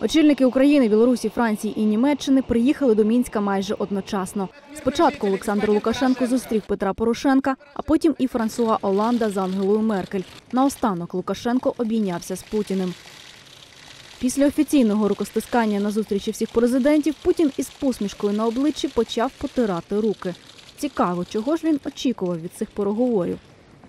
Очільники України, Білорусі, Франції і Німеччини приїхали до Мінська майже одночасно. Спочатку Олександр Лукашенко зустрів Петра Порошенка, а потім і Франсуа Оланда з Ангелою Меркель. Наостанок Лукашенко обійнявся з Путіним. Після офіційного рукостискання на зустрічі всіх президентів Путін із посмішкою на обличчі почав потирати руки. Цікаво, чого ж він очікував від цих переговорів.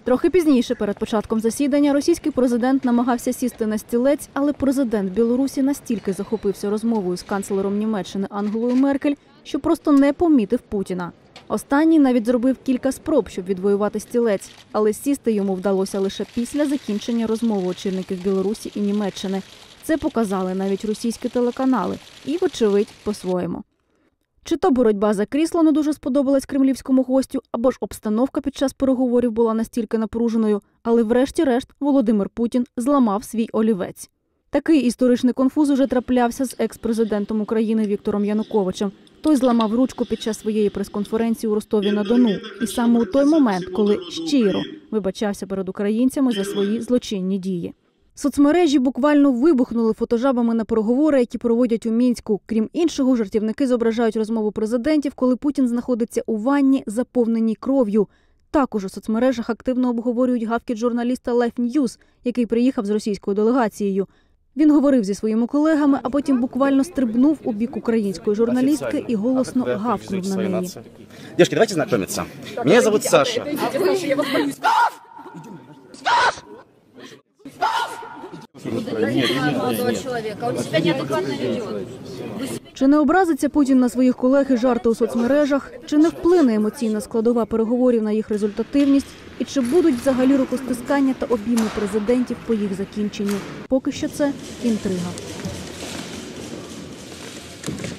Трохи пізніше, перед початком засідання, російський президент намагався сісти на стілець, але президент Білорусі настільки захопився розмовою з канцлером Німеччини Ангелою Меркель, що просто не помітив Путіна. Останній навіть зробив кілька спроб, щоб відвоювати стілець, але сісти йому вдалося лише після закінчення розмови очільників Білорусі і Німеччини. Це показали навіть російські телеканали, і, вочевидь, по-своєму. Чи то боротьба за крісло не дуже сподобалась кремлівському гостю, або ж обстановка під час переговорів була настільки напруженою, але врешті-решт Володимир Путін зламав свій олівець. Такий історичний конфуз уже траплявся з екс-президентом України Віктором Януковичем. Той зламав ручку під час своєї прес-конференції у Ростові на Дону, і саме у той момент, коли щиро вибачався перед українцями за свої злочинні дії. Соцмережі буквально вибухнули фотожабами на переговори, які проводять у мінську. Крім іншого, жартівники зображають розмову президентів, коли Путін знаходиться у ванні, заповненій кров'ю. Також у соцмережах активно обговорюють гавкіт журналіста Life News, який приїхав з російською делегацією. Він говорив зі своїми колегами, а потім буквально стрибнув у бік української журналістки і голосно гавкнув на неї. Девушки, давайте знакомиться. Меня зовут Саша. Молодого человека. Он себя неадекватно ведет. Чи не образиться Путін на своїх колег і жарти у соцмережах? Чи не вплине емоційна складова переговорів на їх результативність? І чи будуть взагалі рукостискання та обійми президентів по їх закінченню? Поки що це інтрига.